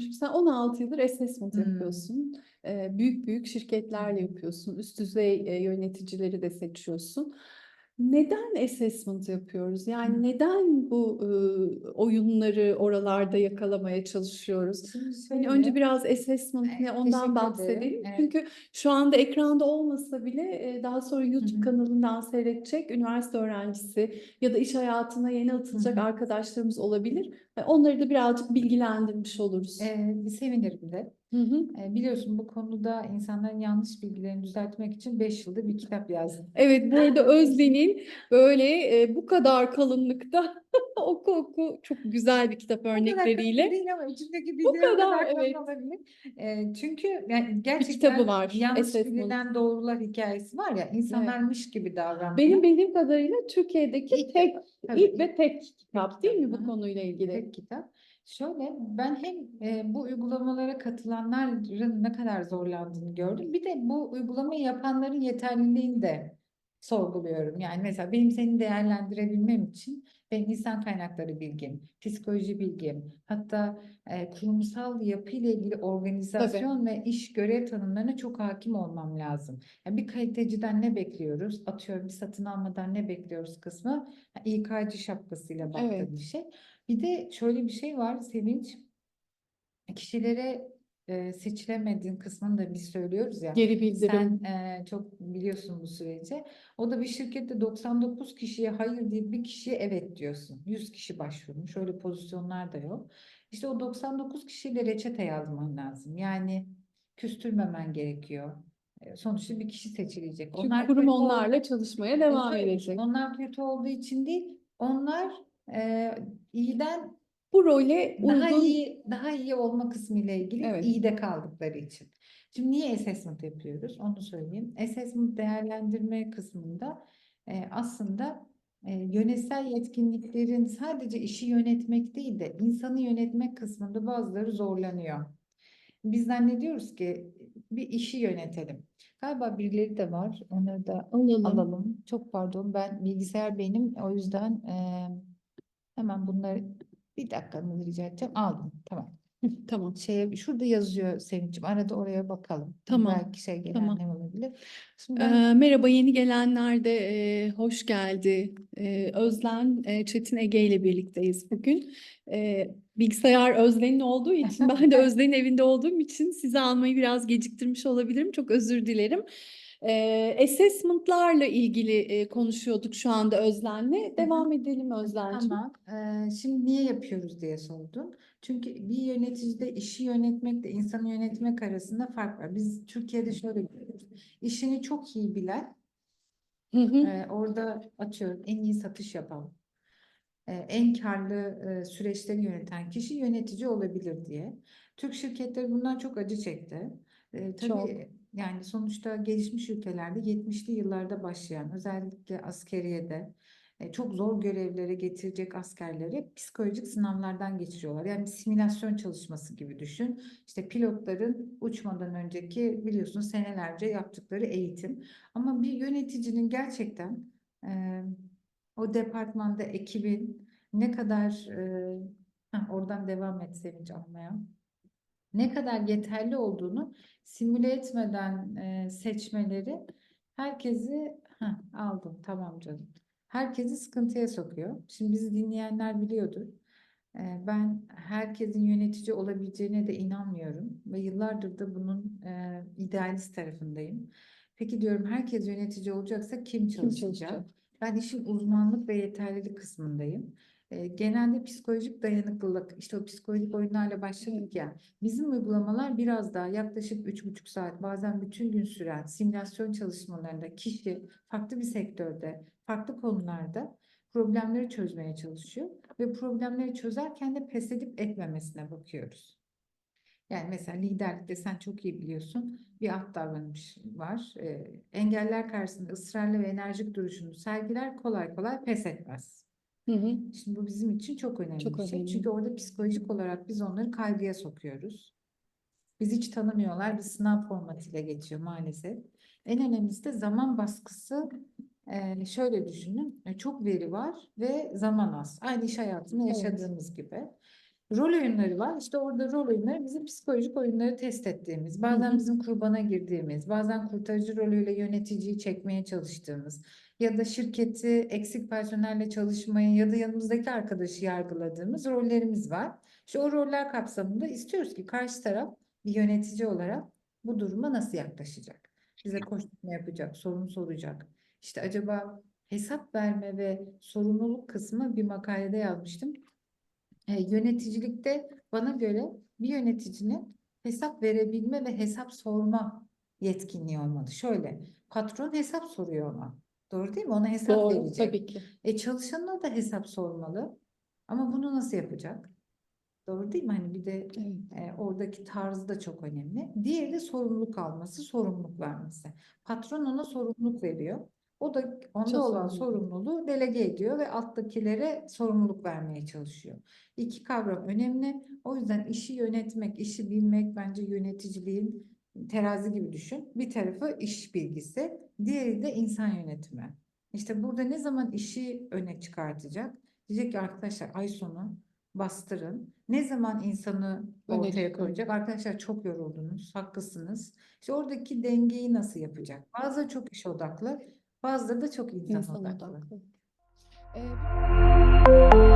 Şimdi sen 16 yıldır assessment Hmm. yapıyorsun. Ee, büyük büyük şirketlerle yapıyorsun. Üst düzey e, yöneticileri de seçiyorsun. Neden assessment yapıyoruz? Yani Hmm. neden bu e, oyunları oralarda yakalamaya çalışıyoruz? Hani önce biraz assessment e, ne ondan bahsedelim. Evet. Çünkü şu anda ekranda olmasa bile e, daha sonra YouTube hı. kanalından seyredecek üniversite öğrencisi ya da iş hayatına yeni atılacak hı. arkadaşlarımız olabilir. E, Onları da birazcık bilgilendirmiş oluruz. e, sevinirim de. Hı hı. E, biliyorsun bu konuda insanların yanlış bilgilerini düzeltmek için 5 yılda bir kitap yazdım. Evet, bu arada Özden'in böyle e, bu kadar kalınlıkta oku oku çok güzel bir kitap örnekleriyle değil ama içindeki bilgiler kadar, kadar evet. olabilir. E, çünkü yani kitabı gerçekten var, yanlış bilinen doğrular hikayesi var ya insanlarmış gibi davranmak. benim bildiğim kadarıyla Türkiye'deki İlk tek tabii, ilk ve tek kitap değil mi bu konuyla ilgili? Tek kitap. Şöyle ben hem e, bu uygulamalara katılanların ne kadar zorlandığını gördüm. Bir de bu uygulamayı yapanların yeterliliğini de sorguluyorum. Yani mesela benim seni değerlendirebilmem için benim insan kaynakları bilgim, psikoloji bilgim, hatta e, kurumsal yapı ile ilgili organizasyon ve iş görev tanımlarına çok hakim olmam lazım. Yani bir kaliteciden ne bekliyoruz? Atıyorum bir satın almadan ne bekliyoruz kısmı İK'cı şapkasıyla baktığım Evet. bir şey. Bir de şöyle bir şey var Sevinç. Kişilere e, seçilemediğin kısmını da biz söylüyoruz ya. Geri bildirim. Sen e, çok biliyorsun bu süreci. O da bir şirkette 99 kişiye hayır deyip bir kişiye evet diyorsun. 100 kişi başvurmuş. Öyle pozisyonlar da yok. İşte o 99 kişiyle reçete yazman lazım. Yani küstürmemen gerekiyor. E, Sonuçta bir kişi seçilecek. Çünkü Onlar kurum kötü ol- onlarla çalışmaya devam Evet, edecek. Onlar kötü olduğu için değil. Onlar e, iyiden Bu role daha uygun iyi daha iyi olma kısmı ile ilgili Evet. iyi de kaldıkları için. Şimdi niye assessment yapıyoruz? Onu söyleyeyim. Assessment değerlendirme kısmında e, aslında e, yönetsel yetkinliklerin sadece işi yönetmek değil de insanı yönetmek kısmında bazıları zorlanıyor. Biz zannediyoruz ki bir işi yönetelim. Galiba birileri de var. Onları da alalım. alalım. Çok pardon ben bilgisayar benim o yüzden e, hemen bunları bir dakikanızı rica edeceğim. Aldım. Tamam. Tamam. Şeye, şurada yazıyor Sevinç'im. Arada oraya bakalım. Tamam, Belki şey tamam. gelenler olabilir. Şimdi ben Ee, merhaba yeni gelenler de e, hoş geldi. Ee, Özlen e, Çetin Ege ile birlikteyiz bugün. Ee, bilgisayar Özlen'in olduğu için ben de Özlen'in evinde olduğum için sizi almayı biraz geciktirmiş olabilirim. Çok özür dilerim. Ee, assessment'larla ilgili e, konuşuyorduk şu anda Özlen'le. Devam edelim Özlen'cim. Tamam. Ee, şimdi niye yapıyoruz diye sordun. Çünkü bir yöneticide işi yönetmekle insanı yönetmek arasında fark var. Biz Türkiye'de şöyle görüyoruz. İşini çok iyi bilen, Hı hı. e, orada atıyorum en iyi satış yapan, e, en karlı e, süreçleri yöneten kişi yönetici olabilir diye. Türk şirketleri bundan çok acı çekti. E, tabii Çok. Yani sonuçta gelişmiş ülkelerde 70'li yıllarda başlayan özellikle askeriyede e, çok zor görevlere getirecek askerleri psikolojik sınavlardan geçiriyorlar. Yani bir simülasyon çalışması gibi düşün. İşte pilotların uçmadan önceki biliyorsun senelerce yaptıkları eğitim. Ama bir yöneticinin gerçekten e, o departmanda ekibin ne kadar e, heh, oradan devam et Sevinç almaya ne kadar yeterli olduğunu simüle etmeden e, seçmeleri herkesi Heh, aldım tamam canım. Herkesi sıkıntıya sokuyor. Şimdi bizi dinleyenler biliyordur. E, ben herkesin yönetici olabileceğine de inanmıyorum ve yıllardır da bunun e, idealist tarafındayım. Peki diyorum herkes yönetici olacaksa kim çalışacak? çalışacak? Ben işin uzmanlık ve yeterlilik kısmındayım. Genelde psikolojik dayanıklılık, işte o psikolojik oyunlarla başladık ya. Bizim uygulamalar biraz daha yaklaşık üç buçuk saat, bazen bütün gün süren simülasyon çalışmalarında kişi farklı bir sektörde, farklı konularda problemleri çözmeye çalışıyor ve problemleri çözerken de pes edip etmemesine bakıyoruz. Yani mesela liderlikte sen çok iyi biliyorsun bir alt davranış var. E, engeller karşısında ısrarlı ve enerjik duruşunu sergiler kolay kolay pes etmez. Hı hı. Şimdi bu bizim için çok önemli Çok bir şey. önemli. Çünkü orada psikolojik olarak biz onları kaygıya sokuyoruz. Biz hiç tanımıyorlar. Bir sınav formatıyla geçiyor maalesef. En önemlisi de zaman baskısı. Ee, şöyle düşünün. e, Çok veri var ve zaman az. Aynı iş hayatında Evet. yaşadığımız gibi. Rol oyunları var. İşte orada rol oyunları bizim psikolojik oyunları test ettiğimiz, bazen bizim kurbana girdiğimiz, bazen kurtarıcı rolüyle yöneticiyi çekmeye çalıştığımız ya da şirketi eksik personelle çalışmayı ya da yanımızdaki arkadaşı yargıladığımız rollerimiz var. İşte o roller kapsamında istiyoruz ki karşı taraf bir yönetici olarak bu duruma nasıl yaklaşacak? Bize koşturma yapacak, sorum soracak. İşte acaba hesap verme ve sorumluluk kısmı bir makalede yazmıştım. E, yöneticilikte bana göre bir yöneticinin hesap verebilme ve hesap sorma yetkinliği olmalı. Şöyle, patron hesap soruyor ona. Doğru değil mi? Ona hesap Doğru, verecek. tabii ki. E çalışanına da hesap sormalı. Ama bunu nasıl yapacak? Doğru değil mi? Hani bir de Evet. e, oradaki tarzı da çok önemli. Diğeri de sorumluluk alması, sorumluluk vermesi. Patron ona sorumluluk veriyor. O da onda Çok olan sorumluluğu delege ediyor ve alttakilere sorumluluk vermeye çalışıyor. İki kavram önemli. O yüzden işi yönetmek, işi bilmek bence yöneticiliğin terazi gibi düşün. Bir tarafı iş bilgisi, diğeri de insan yönetimi. İşte burada ne zaman işi öne çıkartacak? Diyecek ki arkadaşlar ay sonu bastırın. Ne zaman insanı ortaya koyacak? Arkadaşlar çok yoruldunuz, haklısınız. İşte oradaki dengeyi nasıl yapacak? Bazıları çok iş odaklı, bazıları da çok insan İnsan odaklı. odaklı. Ee,